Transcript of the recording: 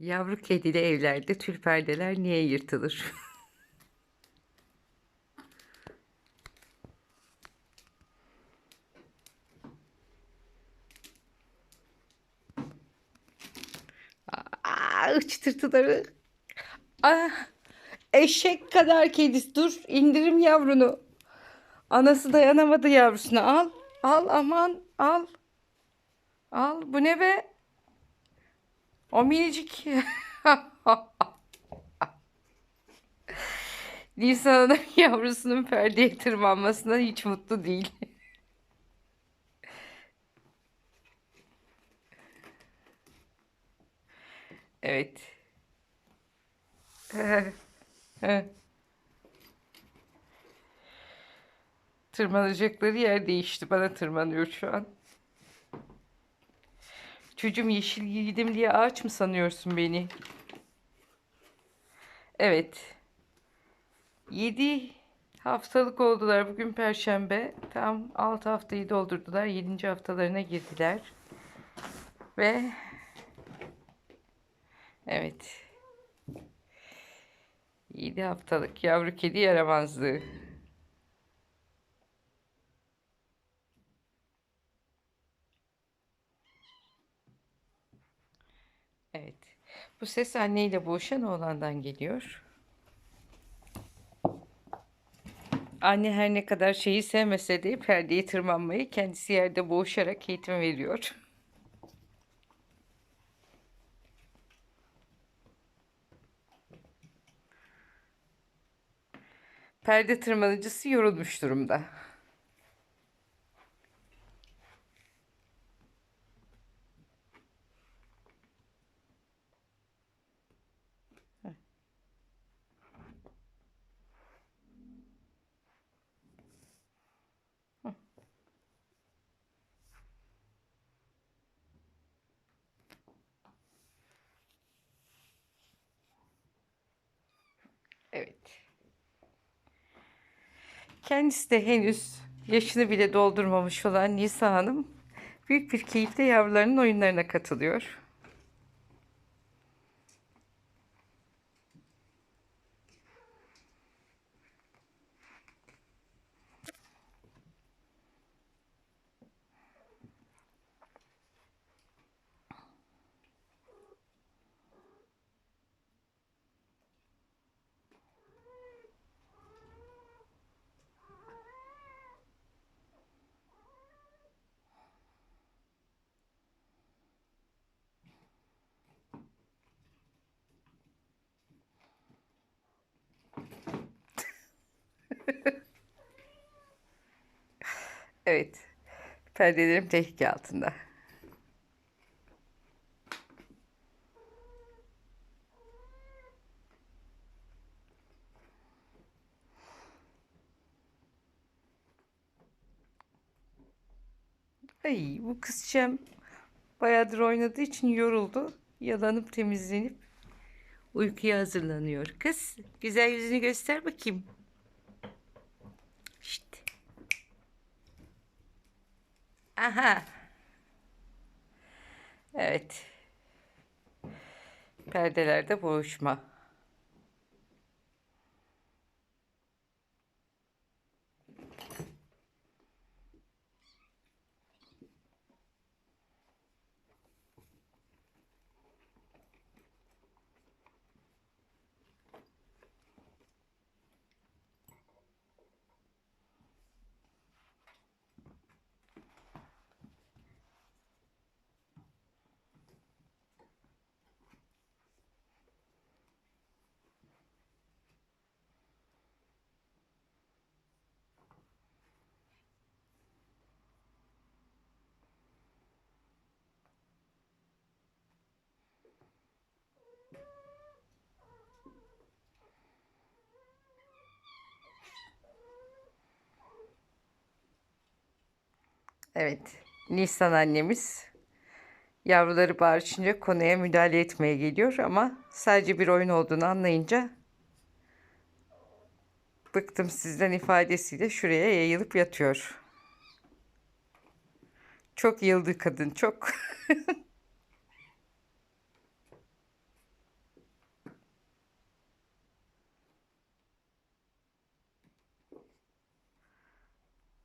Yavru kedili evlerde tül perdeler niye yırtılır? Aa, çıtırtıları. Ah, eşek kadar kedisi. Dur indirim yavrunu. Anası dayanamadı yavrusuna. Al. Al aman al. Al. Bu ne be? O minicik. Nisan'ın yavrusunun perdeye tırmanmasına hiç mutlu değil. Evet. Tırmanacakları yer değişti. Bana tırmanıyor şu an. Çocuğum yeşil giydim diye ağaç mı sanıyorsun beni? Evet. 7 haftalık oldular. Bugün Perşembe. Tam 6 haftayı doldurdular. 7. haftalarına girdiler. Ve evet. 7 haftalık yavru kedi yaramazlığı. Evet. Bu ses anneyle boğuşan oğlandan geliyor. Anne her ne kadar şeyi sevmese de perdeyi tırmanmayı kendisi yerde boğuşarak eğitim veriyor. Perde tırmanıcısı yorulmuş durumda. Evet. Kendisi de henüz yaşını bile doldurmamış olan Nisa Hanım büyük bir keyifle yavrularının oyunlarına katılıyor. Evet. Perdelerim tehlike altında. Ay bu kızcağım bayağıdır oynadığı için yoruldu. Yalanıp temizlenip uykuya hazırlanıyor. Kız güzel yüzünü göster bakayım. Aha. Evet. Perdelerde boğuşma. Evet. Nisan annemiz yavruları bağırışınca konuya müdahale etmeye geliyor ama sadece bir oyun olduğunu anlayınca bıktım sizden ifadesiyle şuraya yayılıp yatıyor. Çok yıldı kadın çok.